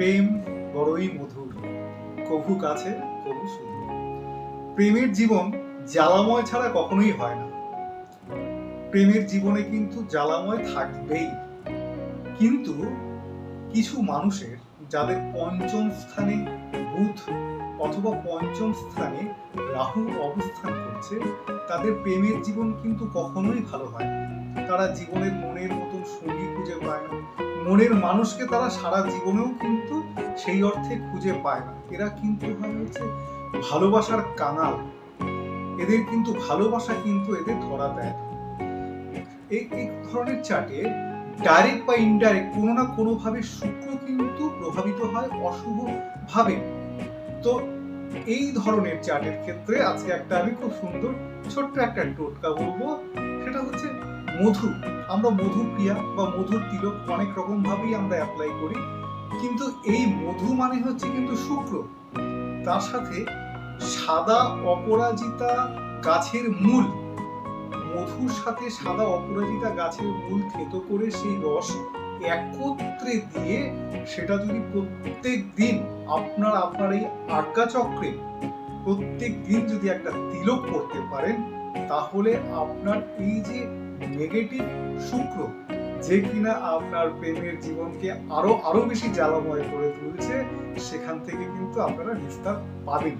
প্রেম বড়ই মধুর। কভু কাছে, কভু সুদূর প্রেমের জীবন জ্বালাময় ছাড়া কখনোই হয় না। প্রেমের জীবনে কিন্তু জ্বালাময় থাকবেই। কিন্তু কিছু মানুষের, যাদের পঞ্চম স্থানে বুধ অথবা পঞ্চম স্থানে রাহু অবস্থান করছে, তাদের প্রেমের জীবন কিন্তু কখনোই ভালো হয় তারা জীবনের মনের মতন মনের মানুষকে তারা সারা জীবনেও কিন্তু সেই অর্থে খুঁজে পায় না। এরা কিন্তু হচ্ছে ভালোবাসার কাঙাল। এদের কিন্তু ভালোবাসা কিন্তু এদের ধরা দেয় না। এই এই ধরনের চার্টে ডাইরেক্ট বা ইনডাইরেক্ট কোনো না কোনোভাবে শুক্র কিন্তু প্রভাবিত হয় অশুভ ভাবে তো এই ধরনের চার্টের ক্ষেত্রে আজকে একটা আমি খুব সুন্দর ছোট্ট একটা টোটকা বলব। সেটা হচ্ছে মধু। আমরা মধুর প্রিয়া বা মধুর তিলক অনেক রকম ভাবেই আমরা অ্যাপ্লাই করি। কিন্তু এই মধু মানে হচ্ছে কিন্তু শুক্র। তার সাথে সাদা অপরাজিতা গাছের মূল, মধুর সাথে সাদা অপরাজিতা গাছের মূল থেতো করে সেই রস একত্রে দিয়ে সেটা যদি প্রত্যেক দিন আপনার আপনার এই আজ্ঞা চক্রে প্রত্যেক দিন যদি একটা তিলক করতে পারেন তাহলে আপনার এই যে নেগেটিভ শুক্র, যে কিনা আপনার প্রেমের জীবনকে আরও আরও বেশি জ্বালাময় করে তুলছে, সেখান থেকে কিন্তু আপনারা নিস্তার পাবেন।